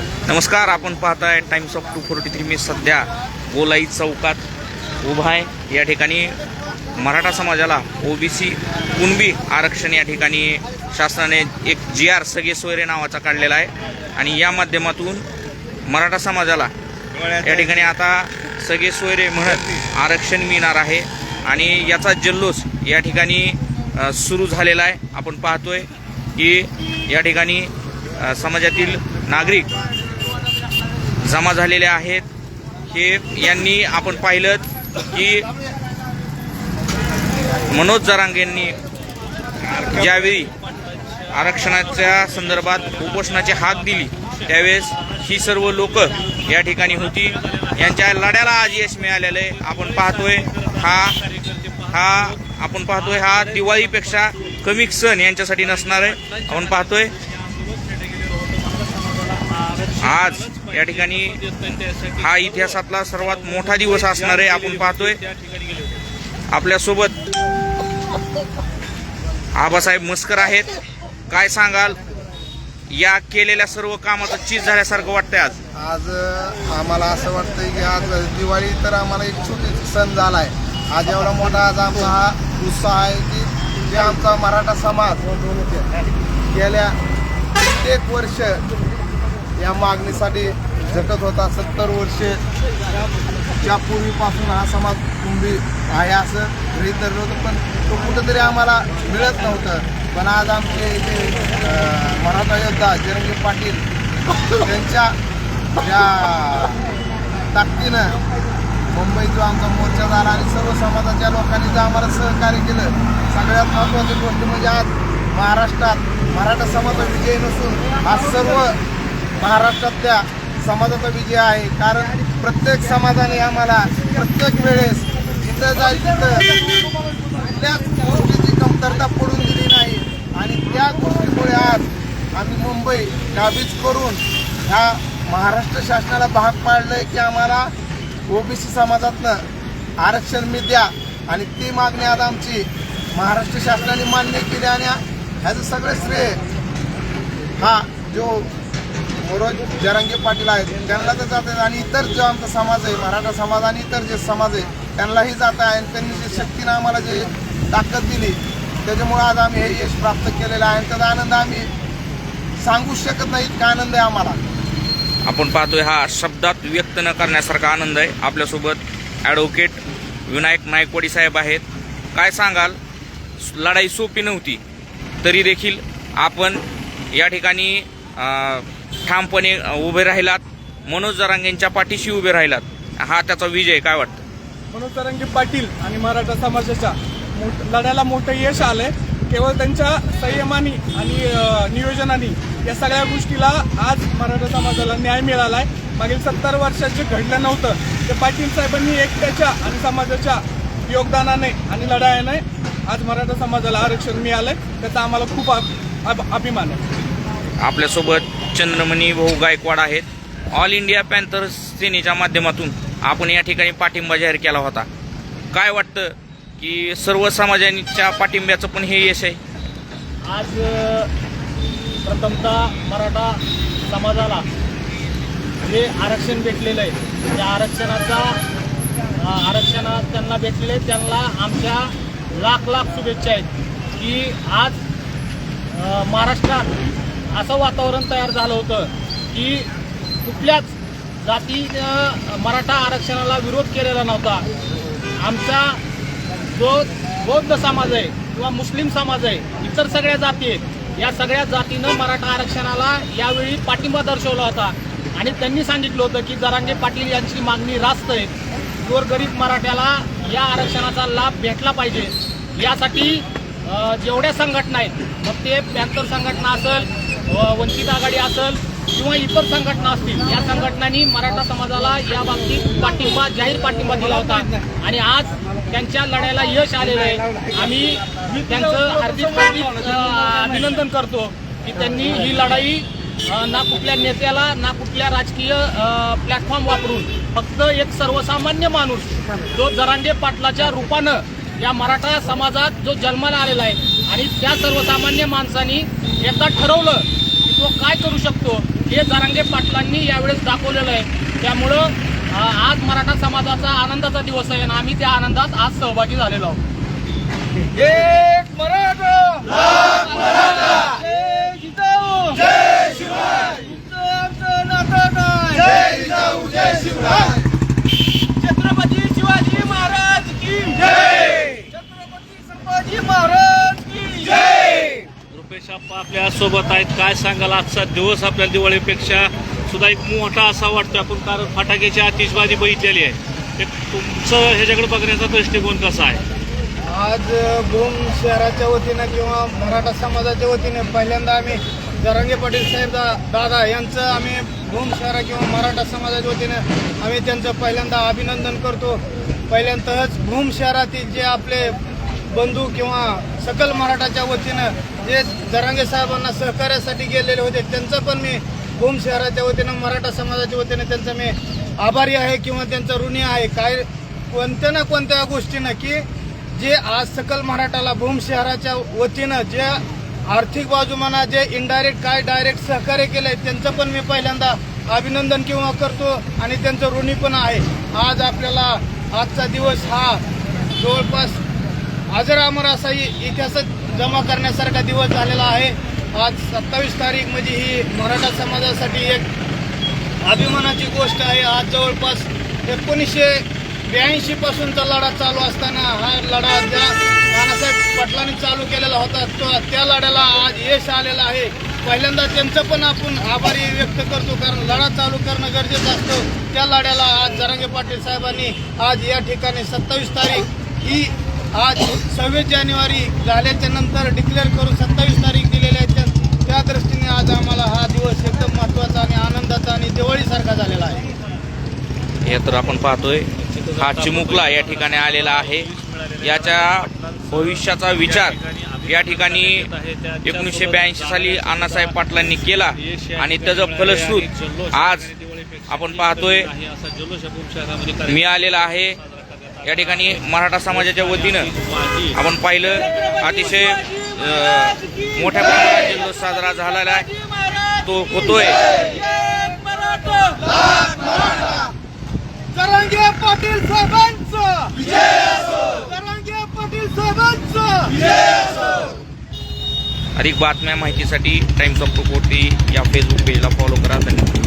नमस्कार आपण पाहताय Times of two forty three मी सध्या गोलाई चौकात उभा आहे. या ठिकाणी मराठा समाजाला ओबीसी कुणबी आरक्षण या ठिकाणी शासनाने एक जी आर सगळे सोयरे नावाचा काढलेला आहे. आणि या माध्यमातून मराठा समाजाला या ठिकाणी आता सगळे सोयरे म्हणत आरक्षण मिळणार आहे. आणि याचा जल्लोष या ठिकाणी सुरू झालेला आहे. आपण पाहतोय की या ठिकाणी समाजातील नागरिक जमा झालेले आहेत. हे यांनी आपण पाहिलं की मनोज जरांगेंनी ज्यावेळी आरक्षणाच्या संदर्भात उपोषणाचे हात दिली त्यावेळेस ही सर्व लोक या ठिकाणी होती. यांच्या लढ्याला आज यश मिळालेलं आहे. आपण पाहतोय हा हा आपण पाहतोय हा दिवाळीपेक्षा कमी सण यांच्यासाठी नसणार आहे. आपण पाहतोय आज या ठिकाणी हा इतिहासातला सर्वात मोठा दिवस असणार आहे आपण पाहतोय. आपल्यासोबत आबासाहेब मस्कर आहेत. काय सांगाल? या केलेल्या सर्व कामाचं चीज झाल्यासारखं वाटतंय आज. आज आम्हाला असं वाटतंय की आज दिवाळी तर आम्हाला एक छोटी सण झाला आहे आज एवढा मोठा आज आमचा हा उत्साह आहे की जे आमचा मराठा समाज गेल्या कित्येक वर्ष या मागणीसाठी झटत होता सत्तर वर्षे. च्या पूर्वीपासून हा समाज कुंभी आहे असं गृहित धरलं होतं पण तो कुठंतरी आम्हाला मिळत नव्हतं. पण आज आमचे इथे मराठा योद्धा चिरंजीव पाटील त्यांच्या या ताकदीनं मुंबई जो आमचा मोर्चा झाला आणि सर्व समाजाच्या लोकांनी जो आम्हाला सहकार्य केलं सगळ्यात महत्त्वाची गोष्ट म्हणजे आज महाराष्ट्रात मराठा समाजा विजय नसून आज सर्व महाराष्ट्रातल्या समाजाचा विजय आहे. कारण प्रत्येक समाजाने आम्हाला प्रत्येक वेळेस जिथं जाईल तिथं कुठल्याच गोष्टीची कमतरता पडून दिली नाही. आणि त्या गोष्टीमुळे आज आम्ही मुंबई काबीज करून ह्या महाराष्ट्र शासनाला भाग पाडलंय की आम्हाला ओबीसी समाजातनं आरक्षण मी द्या. आणि ती मागणी आज आमची महाराष्ट्र शासनाने मान्य केली. आणि ह्याचं सगळं श्रेय हा जो मनोज जरांगे पाटील आहेत. त्यांना तर जात आहे आणि इतर जो आमचा समाज आहे मराठा समाज आणि इतर जे समाज आहे त्यांनाही जात आहे आणि त्यांनी जे शक्तीनं आम्हाला जे ताकद दिली त्याच्यामुळं आज आम्ही हे यश प्राप्त केलेलं आहे आणि त्याचा आनंद आम्ही सांगू शकत नाही इतका आनंद आहे आम्हाला. आपण पाहतोय हा शब्दात व्यक्त न करण्यासारखा आनंद आहे. आपल्यासोबत ॲडव्होकेट विनायक नायकवाडी साहेब आहेत. काय सांगाल? लढाई सोपी नव्हती तरी देखील आपण या ठिकाणी ठामपणे उभे राहिलात. मनोज जरांगेंच्या पाठीशी उभे राहिलात. हा त्याचा विजय काय वाटतं? मनोज जरांगे पाटील आणि मराठा समाजाच्या मोठ लढ्याला मोठं यश आलंय. केवळ त्यांच्या संयमानी आणि नियोजनानी नियोजनाने या सगळ्या गोष्टीला आज मराठा समाजाला न्याय मिळाला आहे मागील सत्तर वर्षात जे घडलं नव्हतं ते पाटील साहेबांनी एकट्याच्या आणि समाजाच्या योगदानाने आणि लढायाने आज मराठा समाजाला आरक्षण मिळालंय. त्याचा आम्हाला खूप अभिमान आहे. आपल्यासोबत चंद्रमणी भाऊ गायकवाड आहेत. ऑल इंडिया पॅन्थर्स सेनेच्या माध्यमातून आपण या ठिकाणी पाठिंबा जाहीर केला होता. काय वाटतं की सर्व समाजांच्या पाठिंब्याचं पण हे यश आहे? आज प्रथमतः मराठा समाजाला जे आरक्षण भेटलेलं आहे त्या आरक्षणाचा आरक्षणात त्यांना भेटलेलं आहे. त्यांना आमच्या लाख लाख शुभेच्छा आहेत की आज महाराष्ट्रात असं वातावरण तयार झालं होतं की कुठल्याच जातीनं मराठा आरक्षणाला विरोध केलेला नव्हता. आमचा जो बौद्ध समाज आहे किंवा मुस्लिम समाज आहे इतर सगळ्या जाती आहेत या सगळ्या जातीनं मराठा आरक्षणाला यावेळी पाठिंबा दर्शवला होता. आणि त्यांनी सांगितलं होतं की जरांगे पाटील यांची मागणी रास्त आहे. गोरगरीब मराठ्याला या आरक्षणाचा लाभ भेटला पाहिजे. यासाठी जेवढ्या संघटना आहेत मग ते पॅन्थर संघटना असेल वंचित आघाडी असेल किंवा इतर संघटना असतील या संघटनांनी मराठा समाजाला या बाबतीत पाठिंबा जाहीर पाठिंबा दिला होता. आणि आज त्यांच्या लढ्याला यश आलेलं आहे. आम्ही त्यांचं हार्दिक हार्दिक अभिनंदन करतो की त्यांनी ही लढाई ना कुठल्या नेत्याला ना कुठल्या राजकीय प्लॅटफॉर्म वापरून फक्त एक सर्वसामान्य माणूस जो जरांगे पाटलाच्या रूपानं या मराठा समाजात जो जन्माला आलेला आहे आणि त्या सर्वसामान्य माणसानी एकदा ठरवलं की तो काय करू शकतो हे जरांगे पाटलांनी यावेळेस दाखवलेलं आहे. त्यामुळं आज मराठा समाजाचा आनंदाचा दिवस आहे आणि आम्ही त्या आनंदात आज सहभागी झालेलो आहोत. एक मराठा! जय आपल्यासोबत आहेत. काय सांगाल आजचा दिवस आपल्या दिवाळीपेक्षा? सुद्धा एक मोठा असा वाटतो आपण कारण फटाक्याची आतिषबाजी बघितलेली आहे. ते तुमचं ह्याच्याकडे बघण्याचा दृष्टिकोन कसा आहे? आज भूम शहराच्या वतीनं किंवा मराठा समाजाच्या वतीने पहिल्यांदा आम्ही जरांगे पाटील साहेब दा दादा यांचं आम्ही भूम शहरा किंवा मराठा समाजाच्या वतीनं आम्ही त्यांचं पहिल्यांदा अभिनंदन करतो. पहिल्यांदाच भूम शहरातील जे आपले बंधू किंवा सकल मराठाच्या वतीनं जे जरांगे साहेबांना सहकार्यासाठी गेलेले होते. त्यांचं पण मी भूम शहराच्या वतीनं मराठा समाजाच्या वतीनं त्यांचं मी आभारी आहे किंवा त्यांचं ऋणी आहे. काय कोणत्या ना कोणत्या गोष्टीनं की जे आज सकल मराठाला भूम शहराच्या वतीनं जे आर्थिक बाजू म्हणा जे इनडायरेक्ट काय डायरेक्ट सहकार्य केलंय त्यांचं पण मी पहिल्यांदा अभिनंदन किंवा करतो आणि त्यांचं ऋणी पण आहे. आज आपल्याला आजचा दिवस हा जवळपास अजर अमर असा इतिहासात जमा करण्यासारखा दिवस झालेला आहे. आज सत्तावीस तारीख म्हणजे ही मराठा समाजासाठी एक अभिमानाची गोष्ट आहे. आज जवळपास एकोणीसशे ब्याऐंशी पासूनचा लढा चालू असताना हा लढा ज्या नानासाहेब पाटलांनी चालू केलेला होता तो त्या लढ्याला आज यश आलेलं आहे. पहिल्यांदा त्यांचं पण आपण आभारी व्यक्त करतो कारण लढा चालू करणं गरजेचं असतं. त्या लढ्याला आज जरांगे पाटील साहेबांनी आज या ठिकाणी सत्तावीस तारीख ही आज सव्वीस जानेवारी झाल्याच्यानंतर डिक्लेअर करून सत्तावीस तारीख दिलेल्या आहेत त्या- दृष्टीने आज आम्हाला हा दिवस एकदम महत्त्वाचा आणि आनंदाचा आणि दिवाळीसारखा झालेला आहे. हे तर आपण पाहतोय. हा चिमुकला या ठिकाणी आलेला आहे. याच्या भविष्याचा विचार या ठिकाणी एकोणीसशे ब्याऐंशी साली अण्णासाहेब पाटलांनी केला आणि त्याचं फलश्रुत आज आपण पाहतोय. मी आलेला आहे. या ठिकाणी मराठा समाजाच्या वतीनं आपण पाहिलं अतिशय मोठ्या प्रमाणात जल्लोष साजरा झालेला आहे. तो होतोय. पाटील अधिक बातम्या माहितीसाठी टाइम्स ऑफ कोटी या फेसबुक पेजला फॉलो करा. धन्यवाद.